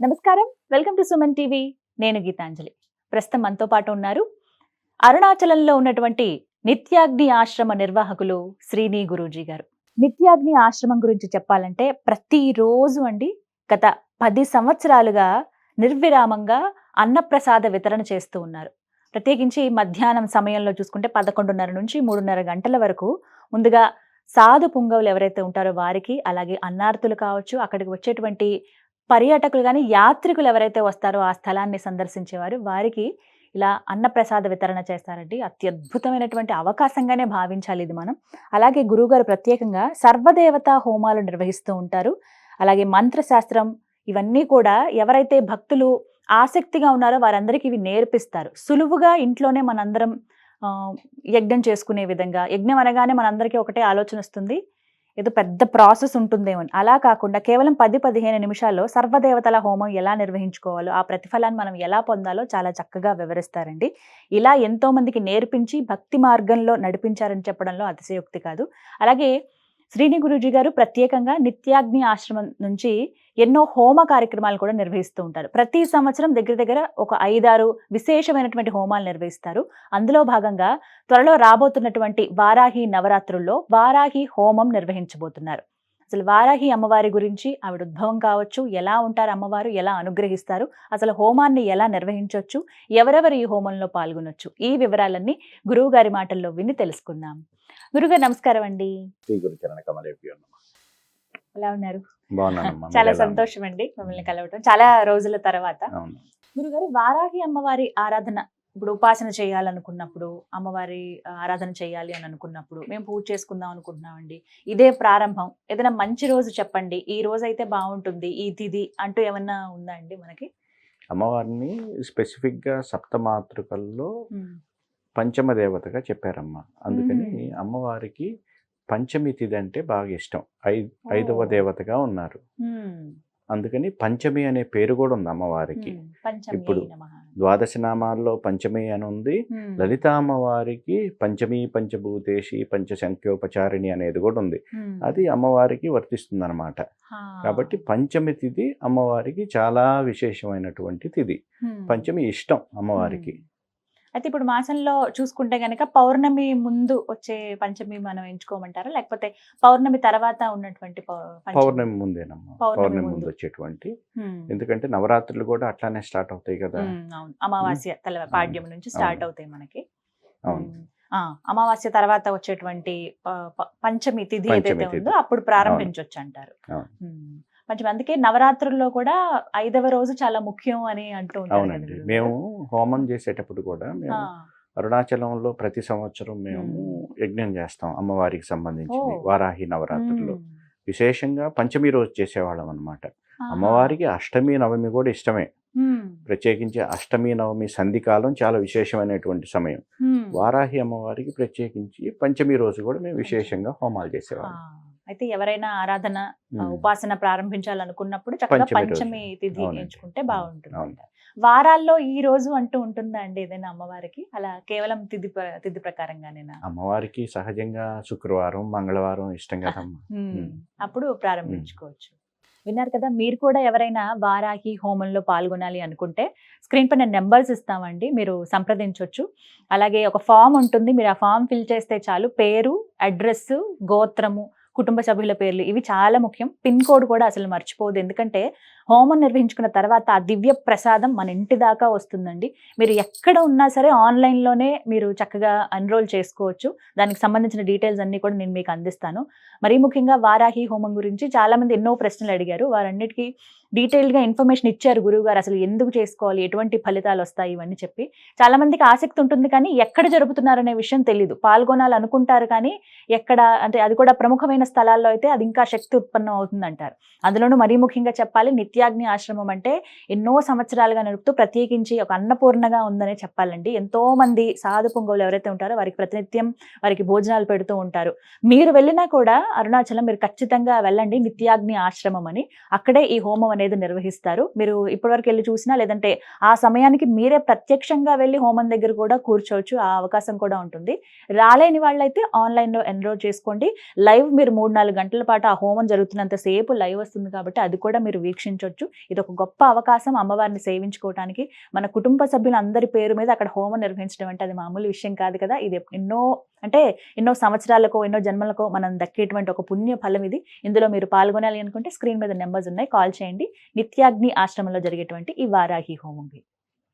నమస్కారం. Welcome to Suman TV. నేను గీతాంజలి. ప్రస్తుతం మనతో పాటు ఉన్నారు అరుణాచలంలో ఉన్నటువంటి నిత్యాగ్ని ఆశ్రమ నిర్వాహకులు శ్రీని గురూజీ గారు. నిత్యాగ్ని ఆశ్రమం గురించి చెప్పాలంటే ప్రతిరోజు అండి గత పది సంవత్సరాలుగా నిర్విరామంగా అన్నప్రసాద వితరణ చేస్తూ ఉన్నారు. ప్రత్యేకించి మధ్యాహ్నం సమయంలో చూసుకుంటే పదకొండున్నర నుంచి మూడున్నర గంటల వరకు ముందుగా సాధు పుంగవులు ఎవరైతే ఉంటారో వారికి అలాగే అన్నార్థులు కావచ్చు అక్కడికి వచ్చేటువంటి పర్యాటకులు కానీ యాత్రికులు ఎవరైతే వస్తారో ఆ స్థలాన్ని సందర్శించేవారు వారికి ఇలా అన్నప్రసాద వితరణ చేస్తారండి. అత్యద్భుతమైనటువంటి అవకాశంగానే భావించాలి ఇది మనం. అలాగే గురువుగారు ప్రత్యేకంగా సర్వదేవత హోమాలు నిర్వహిస్తూ ఉంటారు. అలాగే మంత్రశాస్త్రం ఇవన్నీ కూడా ఎవరైతే భక్తులు ఆసక్తిగా ఉన్నారో వారందరికీ ఇవి నేర్పిస్తారు. సులువుగా ఇంట్లోనే మనందరం యజ్ఞం చేసుకునే విధంగా. యజ్ఞం అనగానే మనందరికీ ఒకటే ఆలోచన వస్తుంది. ఏదో పెద్ద ప్రాసెస్ ఉంటుందేమో అని. అలా కాకుండా కేవలం పది పదిహేను నిమిషాల్లో సర్వదేవతల హోమం ఎలా నిర్వహించుకోవాలో ఆ ప్రతిఫలాన్ని మనం ఎలా పొందాలో చాలా చక్కగా వివరిస్తారండి ఇలా ఎంతోమందికి నేర్పించి భక్తి మార్గంలో నడిపించారని చెప్పడంలో అతిశయోక్తి కాదు అలాగే శ్రీని గురూజీ గారు ప్రత్యేకంగా నిత్యాగ్ని ఆశ్రమం నుంచి ఎన్నో హోమ కార్యక్రమాలు కూడా నిర్వహిస్తూ ఉంటారు. ప్రతి సంవత్సరం దగ్గర దగ్గర ఒక ఐదారు విశేషమైనటువంటి హోమాలు నిర్వహిస్తారు. అందులో భాగంగా త్వరలో రాబోతున్నటువంటి వారాహి నవరాత్రుల్లో వారాహి హోమం నిర్వహించబోతున్నారు. అసలు వారాహి అమ్మవారి గురించి ఆవిడ ఉద్భవం కావచ్చు ఎలా ఉంటారు అమ్మవారు ఎలా అనుగ్రహిస్తారు అసలు హోమాన్ని ఎలా నిర్వహించవచ్చు ఎవరెవరు ఈ హోమంలో పాల్గొనొచ్చు ఈ వివరాలన్నీ గురువు గారి మాటల్లో విని తెలుసుకుందాం. గురుగారు నమస్కారం అండి. ఎలా ఉన్నారు? చాలా? సంతోషం అండి మిమ్మల్ని కలవటం. చాలా రోజుల తర్వాత. గురుగారు వారాహి అమ్మవారి ఆరాధన ఇప్పుడు ఉపాసన చేయాలనుకున్నప్పుడు అమ్మవారి ఆరాధన చేయాలి అని అనుకున్నప్పుడు మేము పూజ చేసుకుందాం అనుకుంటున్నామండి. ఇదే ప్రారంభం. ఏదైనా మంచి రోజు చెప్పండి. ఈ రోజు అయితే బాగుంటుంది. ఈ తిథి అంటూ ఏమన్నా ఉందా అండి మనకి? అమ్మవారిని స్పెసిఫిక్గా సప్తమాతృకల్లో పంచమ దేవతగా చెప్పారమ్మా అందుకని మ్మ్. అమ్మవారికి పంచమి తిథి అంటే బాగా ఇష్టం ఐ ఐదవ. దేవతగా ఉన్నారు అందుకని పంచమి అనే పేరు కూడా ఉంది అమ్మవారికి ఇప్పుడు. ద్వాదశ నామాల్లో పంచమి అని ఉంది. లలితా అమ్మవారికి పంచమి పంచభూతేషి పంచశంఖ్యోపచారిణి అనేది కూడా ఉంది. అది అమ్మవారికి వర్తిస్తుంది అనమాట. కాబట్టి పంచమి తిథి అమ్మవారికి చాలా విశేషమైనటువంటి తిథి. పంచమి ఇష్టం అమ్మవారికి మ్మ్. అయితే ఇప్పుడు మాసంలో చూసుకుంటే గనక పౌర్ణమి ముందు వచ్చే పంచమి మనం ఎంచుకోమంటారా? లేకపోతే పౌర్ణమి తర్వాత ఉన్నటువంటి? పౌర్ణమి ముందేనమ్మా. పౌర్ణమి ముందు. వచ్చేటువంటి. ఎందుకంటే నవరాత్రులు కూడా అట్లానే స్టార్ట్ అవుతాయి కదా. అవును. అమావాస్య తల పాడ్యం నుంచి స్టార్ట్. అవుతాయి మనకి. అవును. అమావాస్య తర్వాత వచ్చేటువంటి పంచమి తిథి ఏదైతే. ఉందో అప్పుడు ప్రారంభించొచ్చు అంటారు. పంచమి అందుకే నవరాత్రుల్లో కూడా ఐదవ రోజు చాలా ముఖ్యం అని అంటూ అవునండి మేము. హోమం చేసేటప్పుడు కూడా మేము అరుణాచలంలో ప్రతి సంవత్సరం మేము. యజ్ఞం చేస్తాం అమ్మవారికి సంబంధించింది ఓ. వారాహి నవరాత్రులు మ్మ్. విశేషంగా పంచమి రోజు చేసేవాళ్ళం అనమాట. అమ్మవారికి అష్టమి నవమి కూడా ఇష్టమే. ప్రత్యేకించి అష్టమి నవమి సంధికాలం చాలా విశేషమైనటువంటి సమయం. వారాహి అమ్మవారికి ప్రత్యేకించి పంచమి రోజు కూడా మేము విశేషంగా హోమాలు చేసేవాళ్ళం అయితే ఎవరైనా ఆరాధన. ఉపాసన ప్రారంభించాలనుకున్నప్పుడు చక్కగా పంచమి తిథి. ఎంచుకుంటే బాగుంటుంది. వారాల్లో ఈ రోజు అంటూ ఉంటుందా అండి ఏదైనా అమ్మవారికి? అలా కేవలం తిథి తిథి ప్రకారంగానేనా? అమ్మవారికి సహజంగా శుక్రవారం మంగళవారం ఇష్టం కదమ్మా. అప్పుడు ప్రారంభించుకోవచ్చు. విన్నారు కదా మీరు కూడా ఎవరైనా వారాహి హోమంలో పాల్గొనాలి అనుకుంటే స్క్రీన్ పైన నెంబర్స్ ఇస్తామండి మీరు సంప్రదించవచ్చు అలాగే ఒక ఫామ్ ఉంటుంది మీరు ఆ ఫామ్ ఫిల్ చేస్తే చాలు పేరు అడ్రస్ గోత్రము కుటుంబ సభ్యుల పేర్లు ఇవి చాలా ముఖ్యం. పిన్ కోడ్ కూడా అసలు మర్చిపోదు ఎందుకంటే హోమం నిర్వహించుకున్న తర్వాత ఆ దివ్య ప్రసాదం మన ఇంటి దాకా వస్తుందండి. మీరు ఎక్కడ ఉన్నా సరే ఆన్లైన్లోనే మీరు చక్కగా ఎన్రోల్ చేసుకోవచ్చు. దానికి సంబంధించిన డీటెయిల్స్ అన్నీ కూడా నేను మీకు అందిస్తాను. మరీ ముఖ్యంగా వారాహి హోమం గురించి చాలా మంది ఎన్నో ప్రశ్నలు అడిగారు. వారన్నిటికీ డీటెయిల్డ్గా ఇన్ఫర్మేషన్ ఇచ్చారు గురువు గారు. అసలు ఎందుకు చేసుకోవాలి? ఎటువంటి ఫలితాలు వస్తాయి? ఇవన్నీ చెప్పి చాలా మందికి ఆసక్తి ఉంటుంది కానీ ఎక్కడ జరుపుతున్నారనే విషయం తెలియదు పాల్గొనాలి అనుకుంటారు కానీ ఎక్కడ అంటే అది కూడా ప్రముఖమైన స్థలాల్లో అయితే అది ఇంకా శక్తి ఉత్పన్నం అవుతుంది అంటారు అందులోనూ మరీ ముఖ్యంగా చెప్పాలి నిత్యాగ్ని ఆశ్రమం అంటే ఎన్నో సంవత్సరాలుగా నడుపుతూ ప్రత్యేకించి ఒక అన్నపూర్ణగా ఉందనే చెప్పాలండి. ఎంతో మంది సాధు పొంగవులు ఎవరైతే ఉంటారో వారికి ప్రతినిత్యం వారికి భోజనాలు పెడుతూ ఉంటారు. మీరు వెళ్ళినా కూడా అరుణాచలం మీరు ఖచ్చితంగా వెళ్ళండి నిత్యాగ్ని ఆశ్రమం అని. అక్కడే ఈ హోమం అనేది నిర్వహిస్తారు. మీరు ఇప్పటివరకు వెళ్ళి చూసినా లేదంటే ఆ సమయానికి మీరే ప్రత్యక్షంగా వెళ్ళి హోమం దగ్గర కూడా కూర్చోవచ్చు ఆ అవకాశం కూడా ఉంటుంది. రాలేని వాళ్ళైతే ఆన్లైన్లో ఎన్రోల్ చేసుకోండి. లైవ్ మీరు మూడు నాలుగు గంటల పాటు ఆ హోమం జరుగుతున్నంత సేపు లైవ్ వస్తుంది కాబట్టి అది కూడా మీరు వీక్షించవచ్చు ఇది ఒక గొప్ప అవకాశం అమ్మవారిని సేవించుకోవడానికి మన కుటుంబ సభ్యులందరి పేరు మీద అక్కడ హోమం నిర్వహించడం అంటే అది మామూలు విషయం కాదు కదా. ఇది ఎన్నో అంటే ఎన్నో సంవత్సరాలకో ఎన్నో జన్మలకో మనం దక్కేటువంటి ఒక పుణ్య ఫలం ఇది. ఇందులో మీరు పాల్గొనాలి అనుకుంటే స్క్రీన్ మీద నెంబర్స్ ఉన్నాయి. కాల్ చేయండి. నిత్యాగ్ని ఆశ్రమంలో జరిగేటువంటి ఈ వారాహి హోమం